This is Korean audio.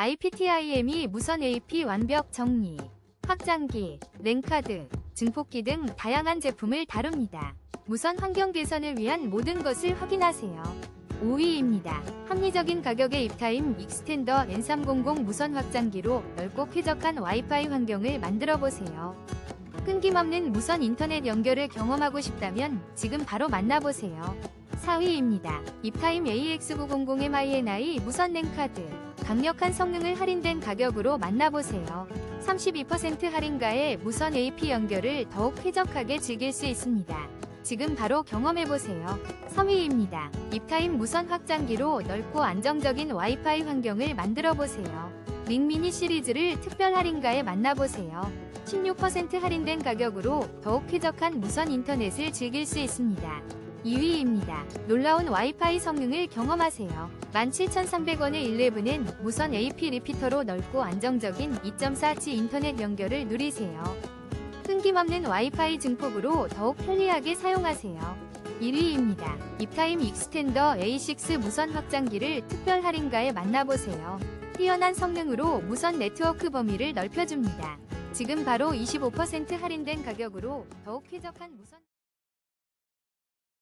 IPTIM이 무선 AP 완벽 정리, 확장기, 랜카드, 증폭기 등 다양한 제품을 다룹니다. 무선 환경 개선을 위한 모든 것을 확인하세요. 5위입니다. 합리적인 가격의 입타임 익스텐더 N300 무선 확장기로 넓고 쾌적한 와이파이 환경을 만들어 보세요. 끊김없는 무선 인터넷 연결을 경험하고 싶다면 지금 바로 만나보세요. 4위입니다. 입타임 AX900MINI 무선 랜카드. 강력한 성능을 할인된 가격으로 만나보세요. 32% 할인가에 무선 AP 연결을 더욱 쾌적하게 즐길 수 있습니다. 지금 바로 경험해보세요. 3위입니다. 입타임 무선 확장기로 넓고 안정적인 와이파이 환경을 만들어보세요. 링미니 시리즈를 특별 할인가에 만나보세요. 16% 할인된 가격으로 더욱 쾌적한 무선 인터넷을 즐길 수 있습니다. 2위입니다. 놀라운 와이파이 성능을 경험하세요. 17,300원의 11은 무선 AP 리피터로 넓고 안정적인 2.4G 인터넷 연결을 누리세요. 끊김없는 와이파이 증폭으로 더욱 편리하게 사용하세요. 1위입니다. 입타임 익스텐더 A6 무선 확장기를 특별 할인가에 만나보세요. 뛰어난 성능으로 무선 네트워크 범위를 넓혀줍니다. 지금 바로 25% 할인된 가격으로 더욱 쾌적한 무선